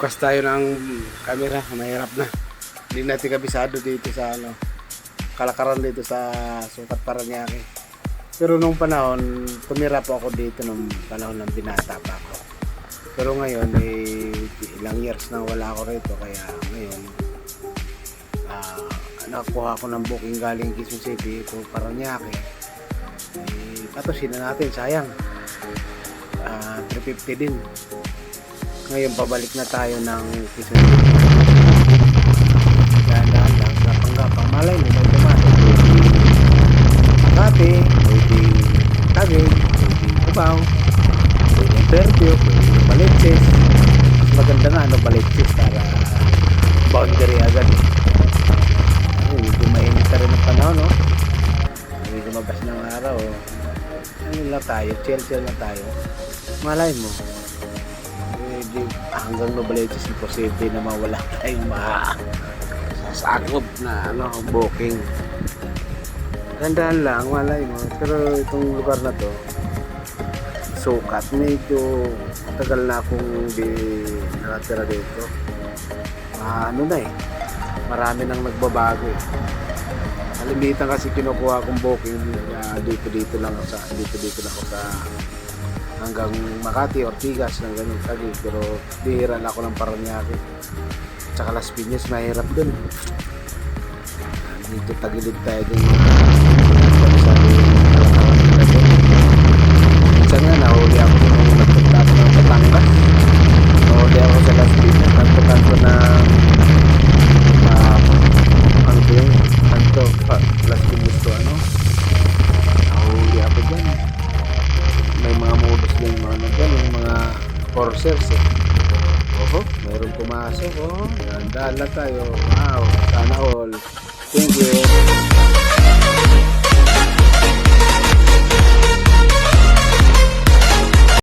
Magbukas tayo ng camera, mahirap na. Hindi natin kabisado dito sa ano, kalakaran dito sa Sukat Paranaque. Pero nung panahon, tumira po ako dito nung panahon ng binata pa ako. Pero ngayon, eh, ilang years na wala ako rito, kaya ngayon, ah, nakuha ko ng booking galing Quezon City to Paranaque. Eh, patusin na natin, sayang. Ah, 350 din. Ngayon, pabalik na tayo ng Quezon City. Dahan-dahan lang, gapang-gapang. Malay mo, may dumating. Makati, pwede Taguig, pwede Cubao, pwede Perpio, pwede Baliches. Mas maganda nga, ano, Baliches para boundary agad. Ay, medyo mainit ka rin ang panahon, no? Hindi lumabas ng araw. Ano lang tayo, chill-chill na tayo. Malay mo, di, hanggang Novaliches, imposible na mawala tayong ma sasakop na ano, booking. Tandaan lang, malay mo. Pero itong lugar na to, sukat. Medyo tagal na akong di nakatira dito. Ah, ano na eh. Marami nang nagbabago eh. Kasi kinukuha kong booking ah, dito dito lang sa dito dito lang ako sa hanggang Makati, Ortigas, ng ganun Taguig. Pero bihira na ako ng Paranaque. Tsaka Las Piñas, mahirap dun. Dito tagilid tayo dun. Coursers eh. Oho, mayroong pumasok, oh. Dahan lang tayo. Wow, sana all. Thank you.